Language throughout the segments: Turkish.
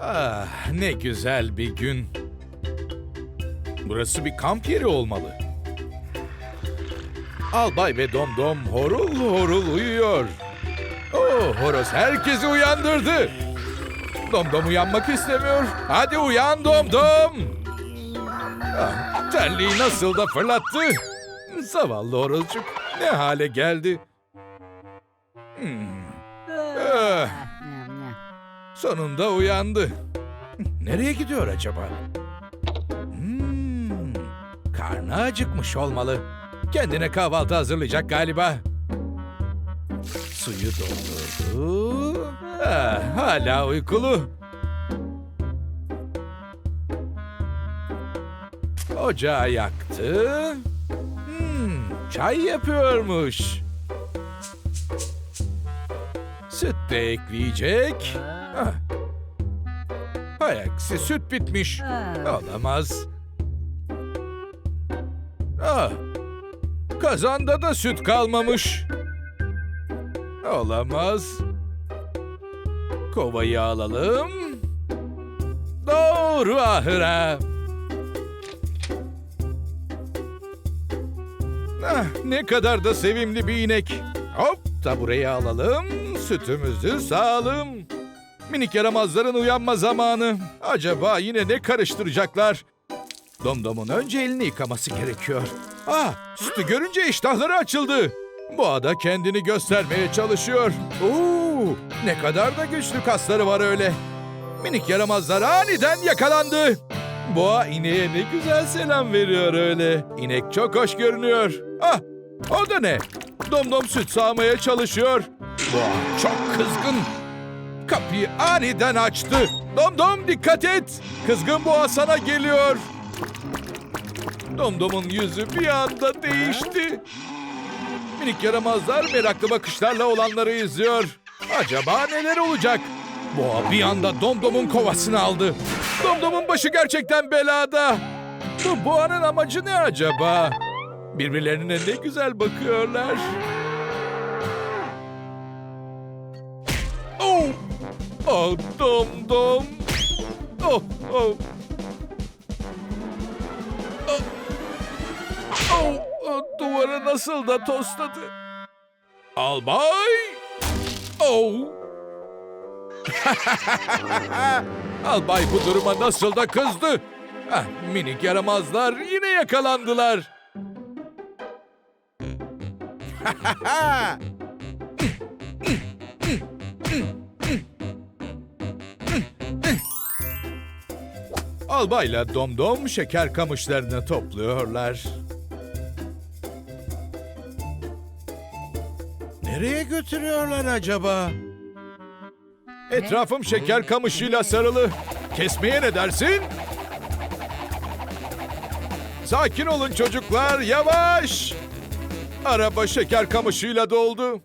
Ah, ne güzel bir gün. Burası bir kamp yeri olmalı. Albay ve Domdom horul horul uyuyor. Oh, horoz herkesi uyandırdı. Domdom uyanmak istemiyor. Hadi uyan Domdom. Ah, terliği nasıl da fırlattı. Zavallı horozcuk ne hale geldi. Hmm. Sonunda uyandı. Nereye gidiyor acaba? Hmm, karnı acıkmış olmalı. Kendine kahvaltı hazırlayacak galiba. Suyu doldurdu. Ah, hala uykulu. Ocağı yaktı. Hmm, çay yapıyormuş. Süt de ekleyecek. Ah. Hay aksi süt bitmiş. Olamaz. Ah. Kazanda da süt kalmamış. Olamaz. Kovayı alalım. Doğru ahıra. Ah, ne kadar da sevimli bir inek. Hop da buraya alalım. Sütümüzü sağalım. Minik yaramazların uyanma zamanı. Acaba yine ne karıştıracaklar? Domdom'un önce elini yıkaması gerekiyor. Ah, sütü görünce iştahları açıldı. Boğa da kendini göstermeye çalışıyor. Oo, ne kadar da güçlü kasları var öyle. Minik yaramazlar aniden yakalandı. Boğa ineğe ne güzel selam veriyor öyle. İnek çok hoş görünüyor. Ah, o da ne? Domdom süt sağmaya çalışıyor. Boğa çok kızgın. Kapıyı aniden açtı. Domdom dikkat et. Kızgın boğa sana geliyor. Domdom'un yüzü bir anda değişti. Minik yaramazlar meraklı bakışlarla olanları izliyor. Acaba neler olacak? Boğa bir anda Domdom'un kovasını aldı. Domdom'un başı gerçekten belada. Bu boğanın amacı ne acaba? Birbirlerine ne güzel bakıyorlar. Oh Domdom! Oh oh! Oh! Oh! oh, Duvara nasıl da tosladı. Albay! Oh! Albay bu duruma nasıl da kızdı. Ah, minik yaramazlar yine yakalandılar. Albayla Domdom şeker kamışlarını topluyorlar. Nereye götürüyorlar acaba? Etrafım şeker kamışıyla sarılı. Kesmeye ne dersin? Sakin olun çocuklar, yavaş. Araba şeker kamışıyla doldu.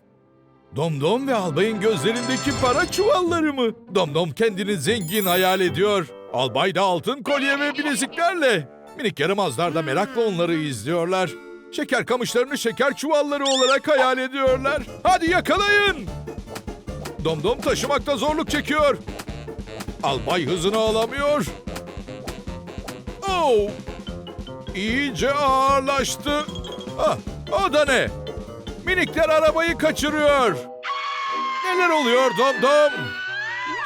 Domdom ve albayın gözlerindeki para çuvalları mı? Domdom kendini zengin hayal ediyor. Albay da altın kolye ve bileziklerle. Minik yaramazlar da merakla onları izliyorlar. Şeker kamışlarını şeker çuvalları olarak hayal ediyorlar. Hadi yakalayın! Domdom taşımakta zorluk çekiyor. Albay hızını alamıyor. Oh! İyice ağırlaştı. Ah, o da ne? Minikler arabayı kaçırıyor. Neler oluyor Domdom?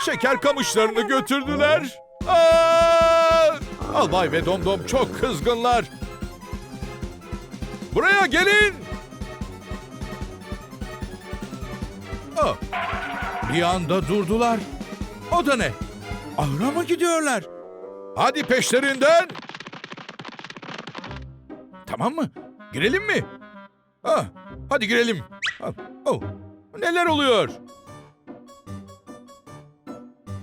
Şeker kamışlarını götürdüler. Aa! Albay ve Domdom çok kızgınlar. Buraya gelin. Ah, bir anda durdular. O da ne? Ahıra mı gidiyorlar? Hadi peşlerinden. Tamam mı? Girelim mi? Ah, hadi girelim. Ah, oh, neler oluyor?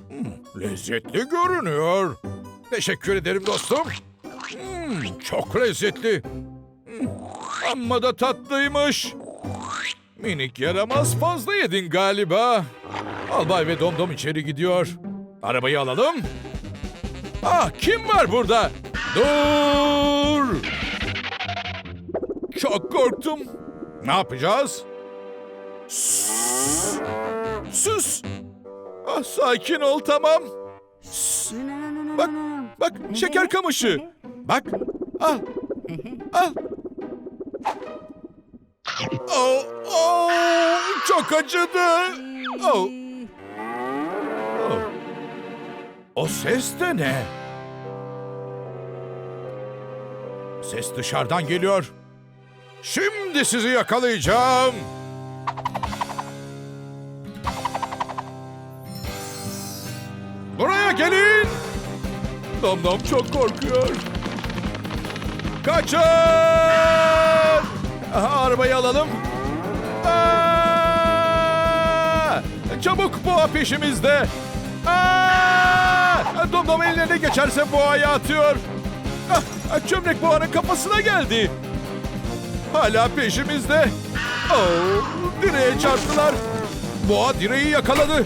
Hmm, lezzetli görünüyor. Teşekkür ederim dostum. Hmm, çok lezzetli. Hmm, amma da tatlıymış. Minik yaramaz fazla yedin galiba. Albay ve Domdom içeri gidiyor. Arabayı alalım. Ah kim var burada? Dur! Çok korktum. Ne yapacağız? Sus! Sus! Ah, sakin ol tamam. Bak, bak şeker kamışı. Bak, al, al. Oh, oh, çok acıdı. Oh. Oh. O ses de ne? Ses dışarıdan geliyor. Şimdi sizi yakalayacağım. Buraya gelin. Dom çok korkuyor. Kaçın! Arabayı alalım. Aa! Çabuk boğa peşimizde. Aa! Dom Dom ellerine geçerse boğayı atıyor. Ah, çömlek boğanın kafasına geldi. Hala peşimizde. Oh, direğe çarptılar. Boğa direği yakaladı.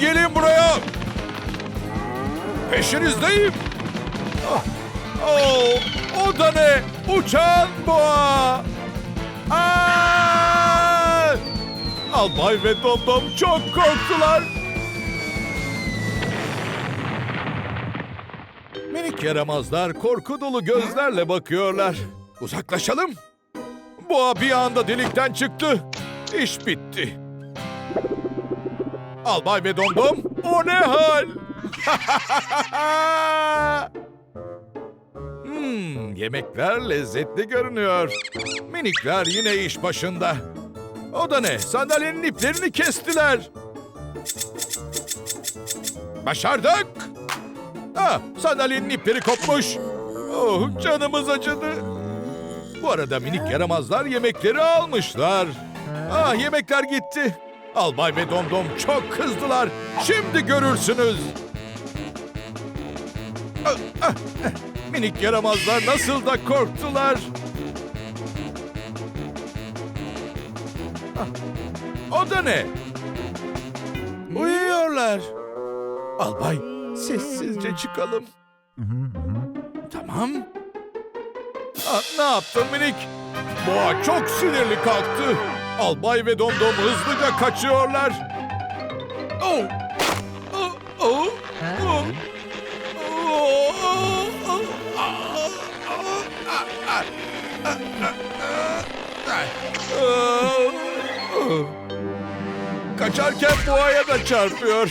Gelin buraya. Peşinizdeyim. Ah, Oh, o da ne? Uçan boğa. Aa! Albay ve Domdom çok korktular. Minik yaramazlar korku dolu gözlerle bakıyorlar. Uzaklaşalım. Boğa bir anda delikten çıktı. İş bitti. Albay ve Domdom o ne hal? hmm, yemekler lezzetli görünüyor. Minikler yine iş başında. O da ne? Sandalyenin iplerini kestiler. Başardık. Ah, sandalyenin ipleri kopmuş. Oh, canımız acıdı. Bu arada minik yaramazlar yemekleri almışlar. Ah, yemekler gitti. Albay ve Domdom çok kızdılar. Şimdi görürsünüz. Ah, ah, Minik yaramazlar nasıl da korktular. Ah, O da ne? Uyuyorlar. Albay, sessizce çıkalım. Tamam. Ne yaptın minik? Boğa çok sinirli kalktı. Albay ve Domdom hızlıca kaçıyorlar. Oh! Oh! Oh! Oh! Kaçarken boğaya da çarpıyor.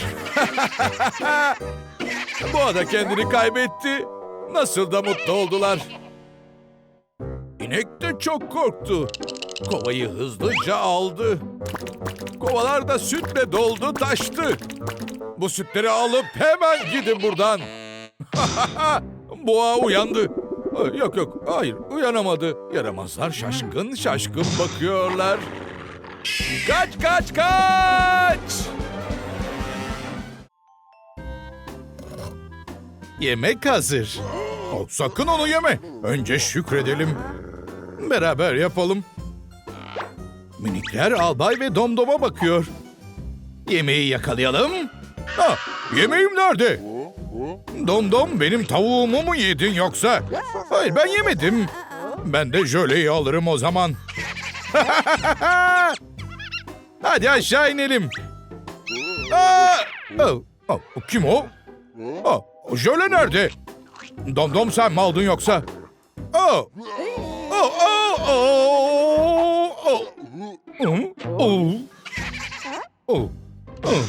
Boğa da kendini kaybetti. Nasıl da mutlu oldular. İnek de çok korktu. Kovayı hızlıca aldı. Kovalar da sütle doldu taştı. Bu sütleri alıp hemen gidin buradan. Boğa uyandı. Yok yok hayır uyanamadı. Yaramazlar şaşkın şaşkın bakıyorlar. Kaç kaç kaç! Yemek hazır. Oh, sakın onu yeme. Önce şükredelim. Beraber yapalım. Minikler albay ve domdoma bakıyor. Yemeği yakalayalım. Ha, yemeğim nerede? Domdom benim tavuğumu mu yedin yoksa? Hayır ben yemedim. Ben de jöleyi alırım o zaman. Hadi aşağı inelim. Aa! Oh, oh, kim o? Oh, jöle nerede? Domdom sen mi aldın yoksa? Oh! Oh, oh, oh, oh. Oh, oh. Oh.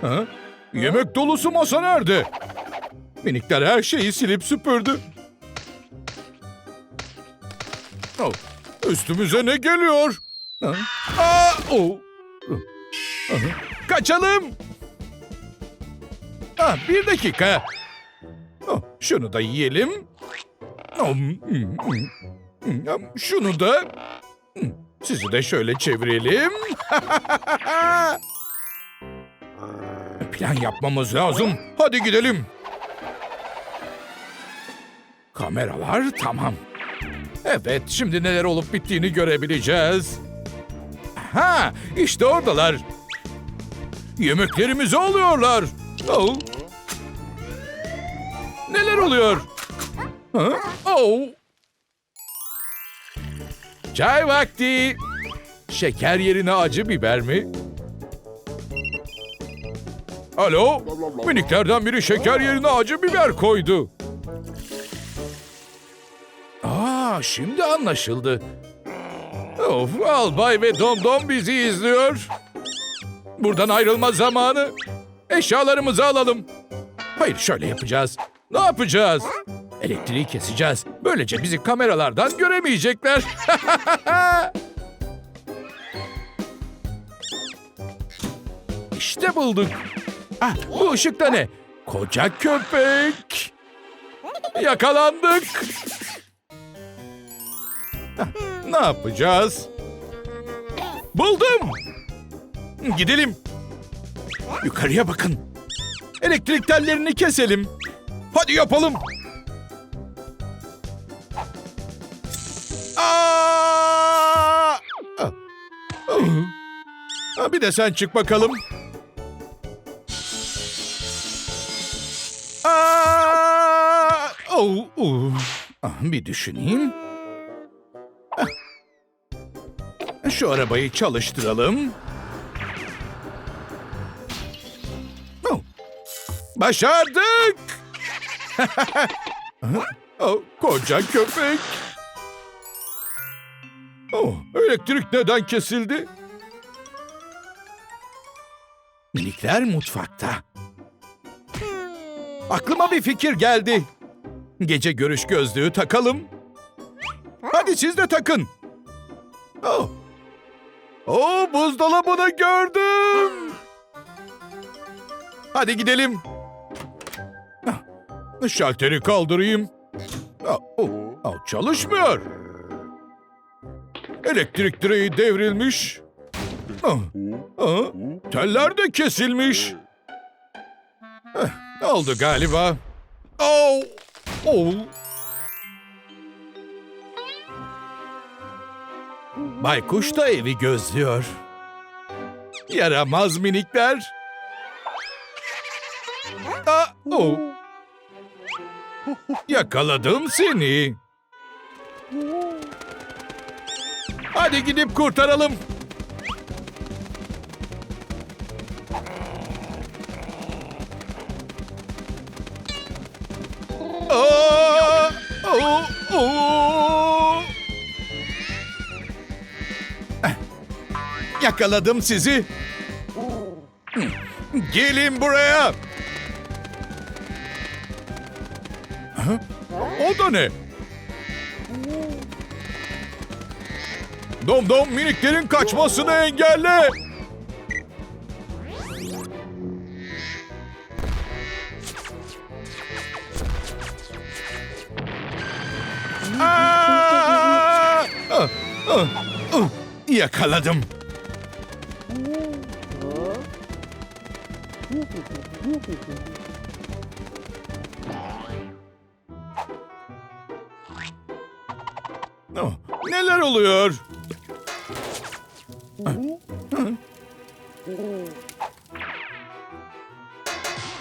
Ha? Yemek dolusu masa nerede? Minikler her şeyi silip süpürdü. Oh, üstümüze ne geliyor? Ha? Aa, oh. Aha. Kaçalım. Ha, bir dakika. Oh, şunu da yiyelim. Şunu da... Sizi de şöyle çevirelim. Plan yapmamız lazım. Hadi gidelim. Kameralar tamam. Evet, şimdi neler olup bittiğini görebileceğiz. Ha, işte oradalar. Yemeklerimizi alıyorlar. Oh. Neler oluyor? Ha? Çay vakti. Şeker yerine acı biber mi? Alo? Miniklerden biri şeker yerine acı biber koydu. Aa, şimdi anlaşıldı. Of, Albay ve Domdom bizi izliyor. Buradan ayrılma zamanı. Eşyalarımızı alalım. Hayır, şöyle yapacağız. Ne yapacağız? Elektriği keseceğiz. Böylece bizi kameralardan göremeyecekler. İşte bulduk. Ah, bu ışık da ne? Koca köpek. Yakalandık. Ah, ne yapacağız? Buldum. Gidelim. Yukarıya bakın. Elektrik tellerini keselim. Hadi yapalım. Ah, Bir de sen çık bakalım. Aa! Oh, oh. Ah, Bir düşüneyim. Ah. Şu arabayı çalıştıralım. Oh. Başardık! oh, koca köpek. Oh, elektrik neden kesildi? Minikler mutfakta. Aklıma bir fikir geldi. Gece görüş gözlüğü takalım. Hadi siz de takın. Oh. Oh, buzdolabını gördüm. Hadi gidelim. Ah, Şalteri kaldırayım. Ah, oh, ah, çalışmıyor. Elektrik direği devrilmiş. Teller de kesilmiş. Eh, oldu galiba. Oh, oh. Baykuş da evi gözlüyor. Yaramaz minikler. Aa, oh. Yakaladım seni. Hadi gidip kurtaralım. Yakaladım sizi. Gelin buraya. O da ne? Dom dom miniklerin kaçmasını engelle. Ah, ah, ah. Oh, neler oluyor?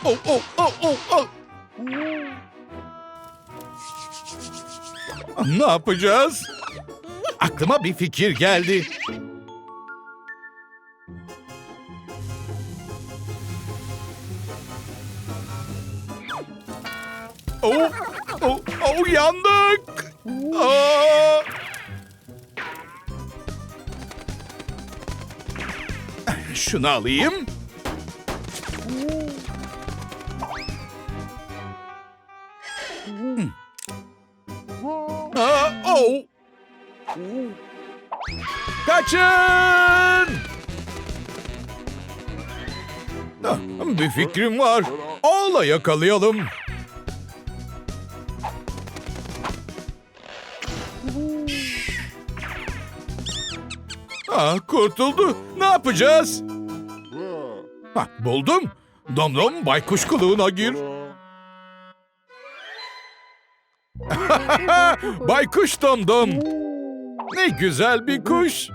Oh, oh, oh, oh, oh. Ne yapacağız? Aklıma bir fikir geldi. Oh, oh, oh yandık. Aa! Şunu alayım. Aa, oh. Kaçın! Ah, Bir fikrim var. Ağla yakalayalım. Ah, kurtuldu. Ne yapacağız? Ha, buldum. Domdom baykuş kılığına gir. baykuş domdom. Ne güzel bir kuş.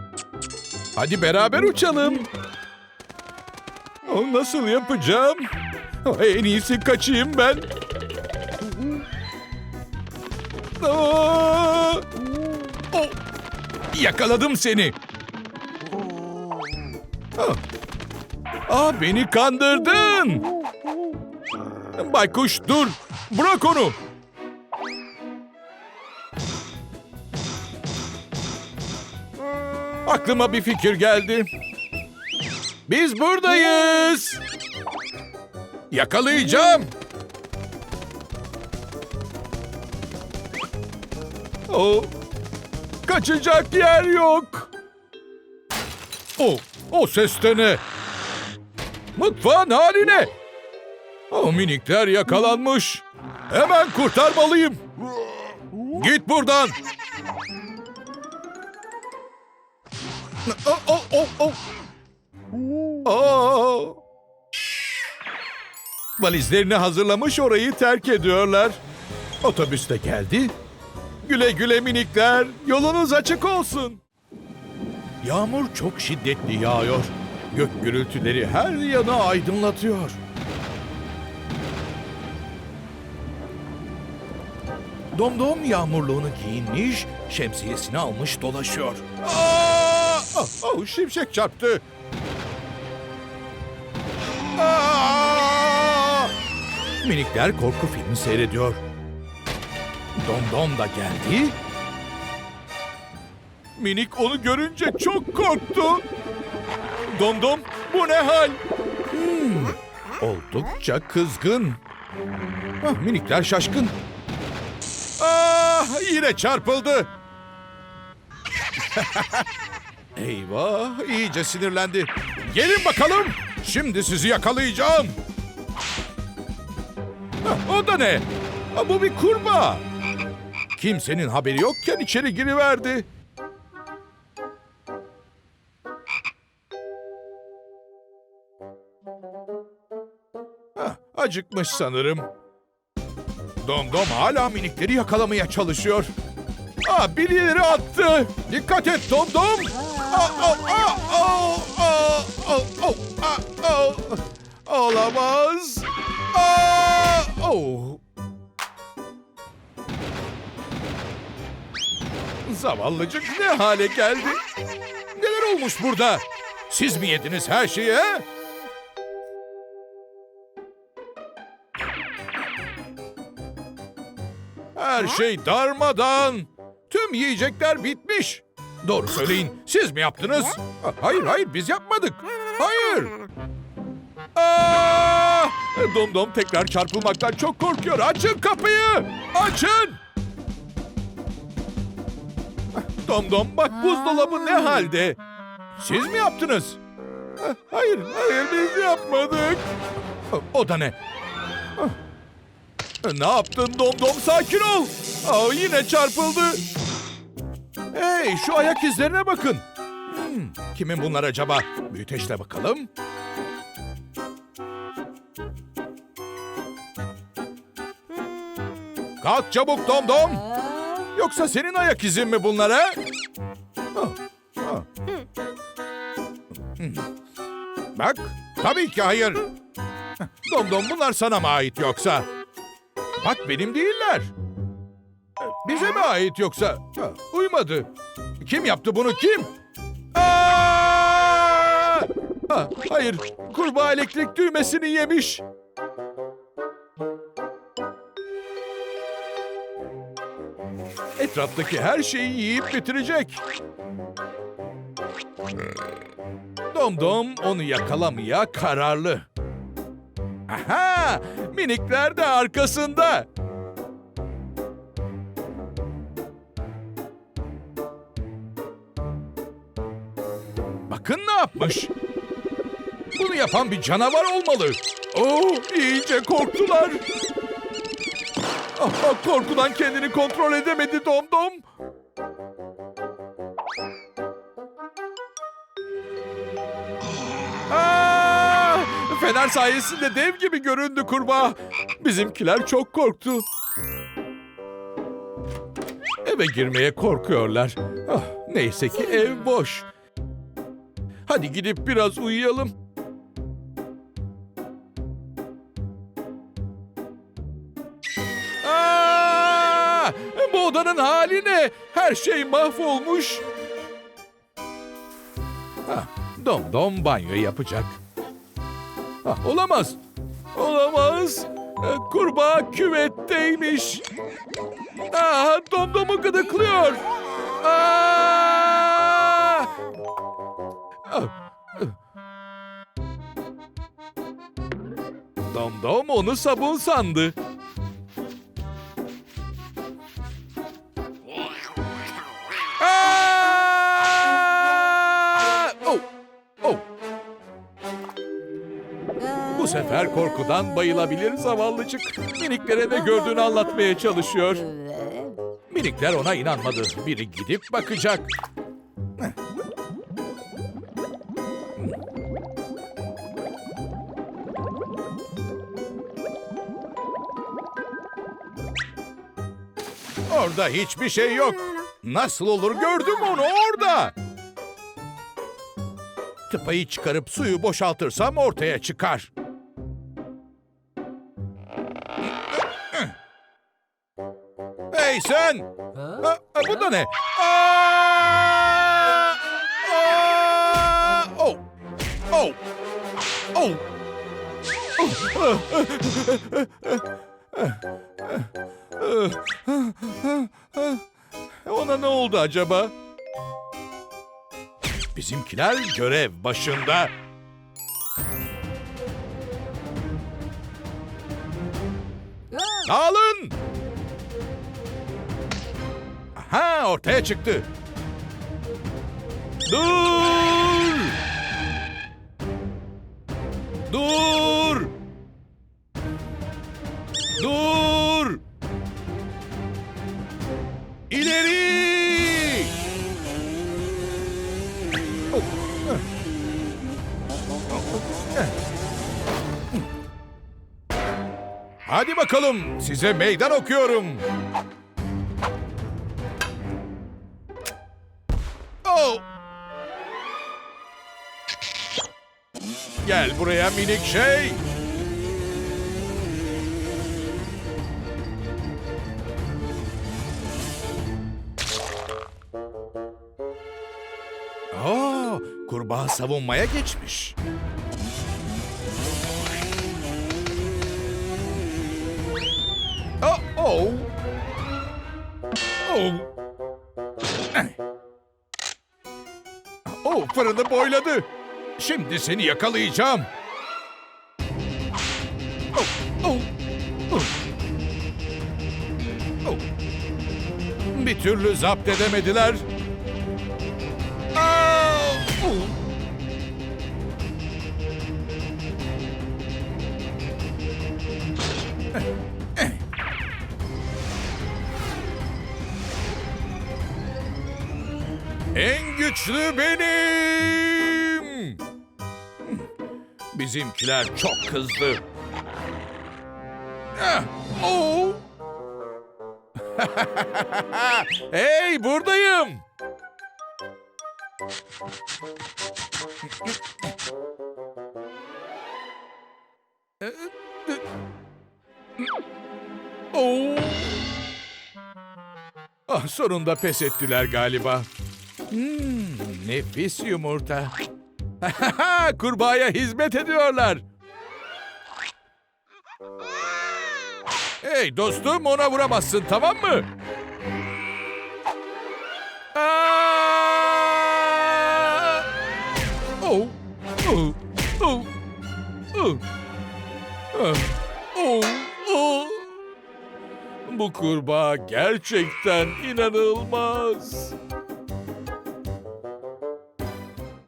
Hadi beraber uçalım. O nasıl yapacağım? En iyisi kaçayım ben. Aa! Oh! Yakaladım seni. Ah. Ah beni kandırdın. Baykuş dur. Bırak onu. Aklıma bir fikir geldi. Biz buradayız. Yakalayacağım. O kaçacak yer yok. O o ses ne? Mutfağın haline. O minikler yakalanmış. Hemen kurtarmalıyım. Git buradan. Oh, oh, oh, oh. Aa! Valizlerini hazırlamış orayı terk ediyorlar. Otobüs de geldi. Güle güle minikler, yolunuz açık olsun. Yağmur çok şiddetli yağıyor. Gök gürültüleri her yanı aydınlatıyor. Domdom yağmurluğunu giyinmiş, şemsiyesini almış dolaşıyor. Aa! Oh, oh, şimşek çarptı. Aa! Minikler korku filmi seyrediyor. Domdom da geldi. Minik onu görünce çok korktu. Domdom bu ne hal? Hmm, oldukça kızgın. Ah, minikler şaşkın. Ah yine çarpıldı. Eyvah iyice sinirlendi. Gelin bakalım. Şimdi sizi yakalayacağım. Hah, o da ne? Ha, bu bir kurbağa. Kimsenin haberi yokken içeri giriverdi. Heh, acıkmış sanırım. Domdom hala minikleri yakalamaya çalışıyor. Aa, birileri attı. Dikkat et Domdom. Olamaz. Aa, oh. Zavallıcık ne hale geldi? Neler olmuş burada? Siz mi yediniz her şeyi he? Her şey darmadan. Tüm yiyecekler bitmiş. Doğru söyleyin. Siz mi yaptınız? Ha, Hayır hayır biz yapmadık. Hayır. Aa! Domdom tekrar çarpılmaktan çok korkuyor. Açın kapıyı. Açın. Domdom bak buzdolabı ne halde? Siz mi yaptınız? Ha, Hayır hayır biz yapmadık. O da ne? Ne yaptın Domdom sakin ol. Aa, yine çarpıldı. Hey şu ayak izlerine bakın. Hmm, kimin bunlar acaba? Büyüteçle bakalım. Kalk çabuk Domdom. Yoksa senin ayak izin mi bunlar ha? Bak tabii ki hayır. Domdom bunlar sana mı ait yoksa? Bak benim değiller. Bize mi ait yoksa? Uymadı. Kim yaptı bunu kim? Aa! Ha, hayır, kurbağa elektrik düğmesini yemiş. Etraftaki her şeyi yiyip bitirecek. Domdom onu yakalamaya kararlı. Aha! Minikler de arkasında. Bakın ne yapmış. Bunu yapan bir canavar olmalı. Oo, iyice korktular. Ah, ah, korkudan kendini kontrol edemedi Domdom. Aa, fener sayesinde dev gibi göründü kurbağa. Bizimkiler çok korktu. Eve girmeye korkuyorlar. Ah, neyse ki ev boş. Hadi gidip biraz uyuyalım. Bu odanın hali ne? Her şey mahvolmuş. Hah, Dom dom banyo yapacak. Ah, olamaz. Olamaz. Kurbağa küvetteymiş. Aa, domdomu gıdıklıyor. Aa! Ah! Domdom onu sabun sandı. Bu sefer korkudan bayılabilir zavallıcık. Miniklere ne gördüğünü anlatmaya çalışıyor. Minikler ona inanmadı. Biri gidip bakacak. Orada hiçbir şey yok. Nasıl olur gördüm onu orada. Tıpayı çıkarıp suyu boşaltırsam ortaya çıkar. Hey sen! Ha, ha, bu da ne? Aa! Aa! Oh! Oh! Oh! Ona ne oldu acaba? Bizimkiler görev başında. Dağılın! Aha ortaya çıktı. Dur! Dur! Dur! İleri! Hadi bakalım size meydan okuyorum. Gel buraya minik şey. Aa, kurbağa savunmaya geçmiş. Oh, oh. Oh. Oh, fırını boyladı. Şimdi seni yakalayacağım. Bir türlü zapt edemediler. En güçlü benim. Bizimkiler çok kızdı. Ah, oh. hey buradayım. Oh. Ah sonunda pes ettiler galiba. Hmm, nefis yumurta. Kurbağaya hizmet ediyorlar. Hey dostum ona vuramazsın tamam mı? Oh, oh, oh. Ah. Bu kurbağa gerçekten inanılmaz.